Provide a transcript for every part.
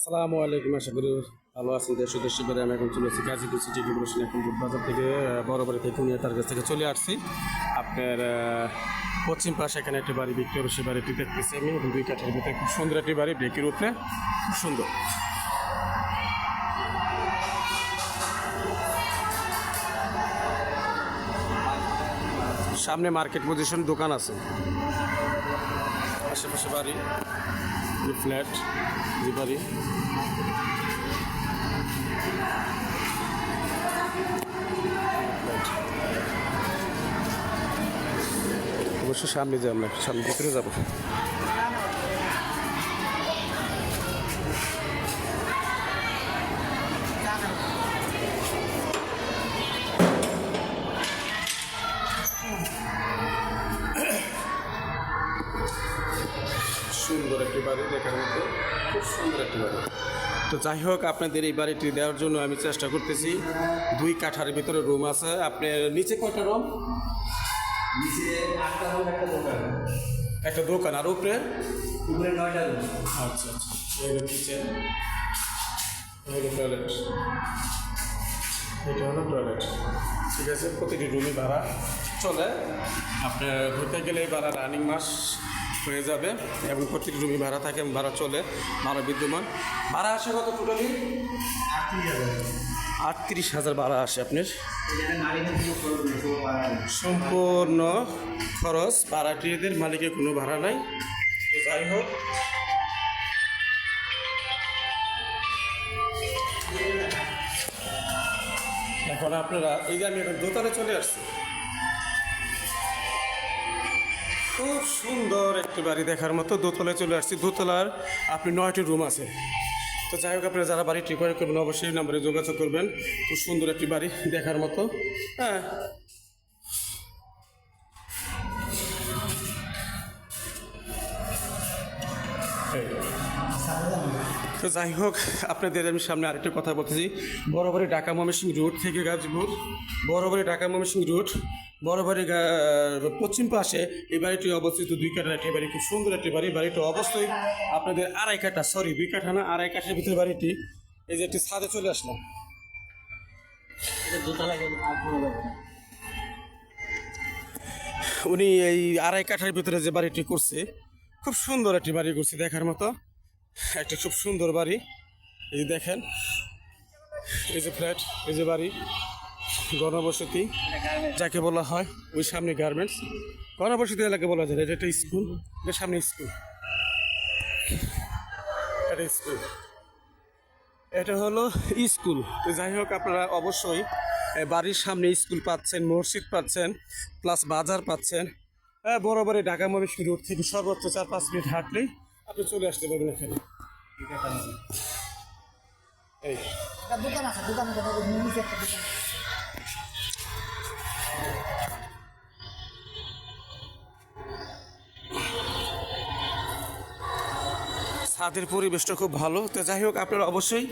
আসসালামু আলাইকুম, আশা করি ভালো আছেন, দেশ দেশ শিবিরে আমি এখন চলে এসেছি গাজীপুর সিটি কর্পোরেশন এখন বাজার থেকে বড় বাড়ি থেকে নিয়ে তার কাছ থেকে চলে আসছি। আপনার পশ্চিম পাশে এখানে একটি বাড়ি বিক্রি হবে, সে বাড়িটি দেখতেছি আমি দুই কাঠের ভিতরে খুব সুন্দর একটি বাড়ি ব্রেকের উপরে খুব সুন্দর। সামনে মার্কেট পজিশন দোকান আছে। আশেপাশে বাড়ি যে ফ্ল্যাট যে বাড়ি। অবশ্য সামনে যাই সামনে ভিতরে যাব। একটি বাড়ি দেখার মতো খুব সুন্দর একটি বাড়ি। তো যাই হোক আপনাদের এই বাড়িটি দেওয়ার জন্য আমি চেষ্টা করতেছি। দুই কাঠার ভিতরে রুম আছে। আপনার নিচে কয়টা রুম? নিচে আটটা হোক একটা দোকান। একটা দোকান। আর উপরে? উপরে নয়টা রুম। আচ্ছা আচ্ছা। হলো কিচেন হলো টয়লেট এটা হলো টয়লেট ঠিক আছে প্রতিটি রুমই ভাড়া। চলে আপনার ঘুরতে গেলে এই ভাড়া রানিং মাস। হয়ে যাবে এবং প্রতিটি রুমই ভাড়া থাকে এবং ভাড়া চলে, ভাড়া বিদ্যমান। ভাড়া আসে কত টোটালি আটত্রিশ হাজার ভাড়া আসে আপনার। সম্পূর্ণ খরচ ভাড়াটিদের মালিকের কোনো ভাড়া নাই। যাই হোক। এখন আপনারা, এই যে আমি এখন দোতলে চলে আসছি। খুব সুন্দর একটি বাড়ি দেখার মতো দোতলায় চলে আসছি। দোতলার আপনি নয়টি রুম আছে। তো যাই হোক, আপনারা যারা বাড়ি ঠিক করবেন, অবশ্যই নাম্বারে যোগাযোগ করবেন। খুব সুন্দর একটি বাড়ি দেখার মতো। হ্যাঁ তো যাই হোক, আপনাদের আমি সামনে আরেকটা কথা বলতেছি। বরাবরই ঢাকা ময়মনসিং রুট থেকে গাজীপুর, বরাবরই ঢাকা ময়মনসিং রুট বরাবরই পশ্চিম পাশে এই বাড়িটি অবস্থিত, দুই কাঠার একটি বাড়ি, খুব সুন্দর একটি বাড়ি। বাড়িটি অবশ্যই আপনাদের আড়াই কাঠা সরি দুই কাঠা না, আড়াই কাঠার ভিতরে বাড়িটি। এই যে একটি ছাদে চলে আসলাম। উনি এই আড়াই কাঠার ভিতরে যে বাড়িটি করছে খুব সুন্দর একটি বাড়ি করছে দেখার মতো। একটা খুব সুন্দর বাড়ি। এই দেখেন, এই যে ফ্ল্যাট, এই যে বাড়ি, গণবসতি, যাকে বলা হয় ওই সামনে গার্মেন্টস। গণবসতি এলাকা বলা যায়, এটা একটা স্কুল, এটা সামনে স্কুল। এটা স্কুল। এটা হলো স্কুল। তো যাই হোক, আপনারা অবশ্যই বাড়ির সামনে স্কুল পাচ্ছেন, মসজিদ পাচ্ছেন, প্লাস বাজার পাচ্ছেন। হ্যাঁ বড় ঢাকা ময়মনসিংহ রোড থেকে সর্বোচ্চ চার পাঁচ মিনিট হাঁটলেই আপনি চলে আসতে পারবেন এখানে। ছাদের পরিবেশটা খুব ভালো। তো যাই হোক, আপনারা অবশ্যই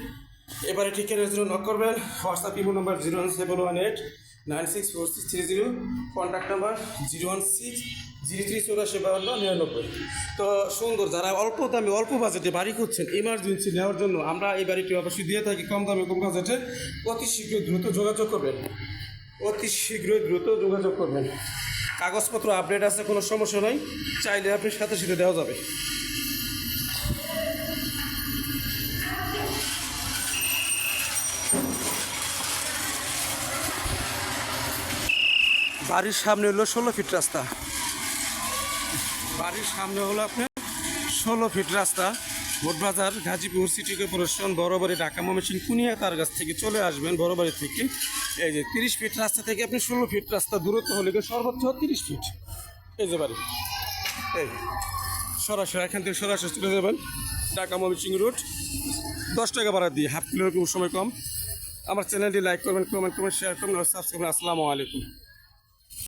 এবারে ঠিকানার জন্য নক করবেন। WhatsApp imo number zero seven one eight nine six four six three zero contact number zero one six zero three চৌরাশি বাহান্ন নিরানব্বই। তো সুন্দর, যারা অল্প দামে, অল্প বাজেটে বাড়ি করছেন ইমার্জেন্সি নেওয়ার জন্য আমরা এই বাড়িটি অবশ্যই দিয়ে থাকি কম দামে, কম বাজেটে অতি শীঘ্রই দ্রুত যোগাযোগ করবেন। অতি শীঘ্রই দ্রুত যোগাযোগ করবেন। কাগজপত্র আপডেট আছে, কোনো সমস্যা নাই। চাইলে আপনি সাথে সাথে দেওয়া যাবে। বাড়ির সামনে হলো ষোলো ফিট রাস্তা। বাড়ির সামনে হলো আপনার ষোলো ফিট রাস্তা। মোটবাজার গাজীপুর সিটি কর্পোরেশন বড়বাড়ি, ঢাকা ময়মনসিং কুনিয়া তার কাছ থেকে চলে আসবেন বড়বাড়ি থেকে। এই যে তিরিশ ফিট রাস্তা থেকে আপনি ষোলো ফিট রাস্তা দূরত্ব হলে সর্বোচ্চ তিরিশ ফিট। এই যে বাড়ি। এই, সরাসরি এখান থেকে সরাসরি চলে যাবেন ঢাকা ময়মনসিং রুট দশ টাকা ভাড়া দিয়ে, হাফ কিলোর সময় কম। আমার চ্যানেলটি লাইক করবেন কমেন্ট করবেন শেয়ার করবেন সাবস্ক্রাইব করবেন। আসসালামু আলাইকুম।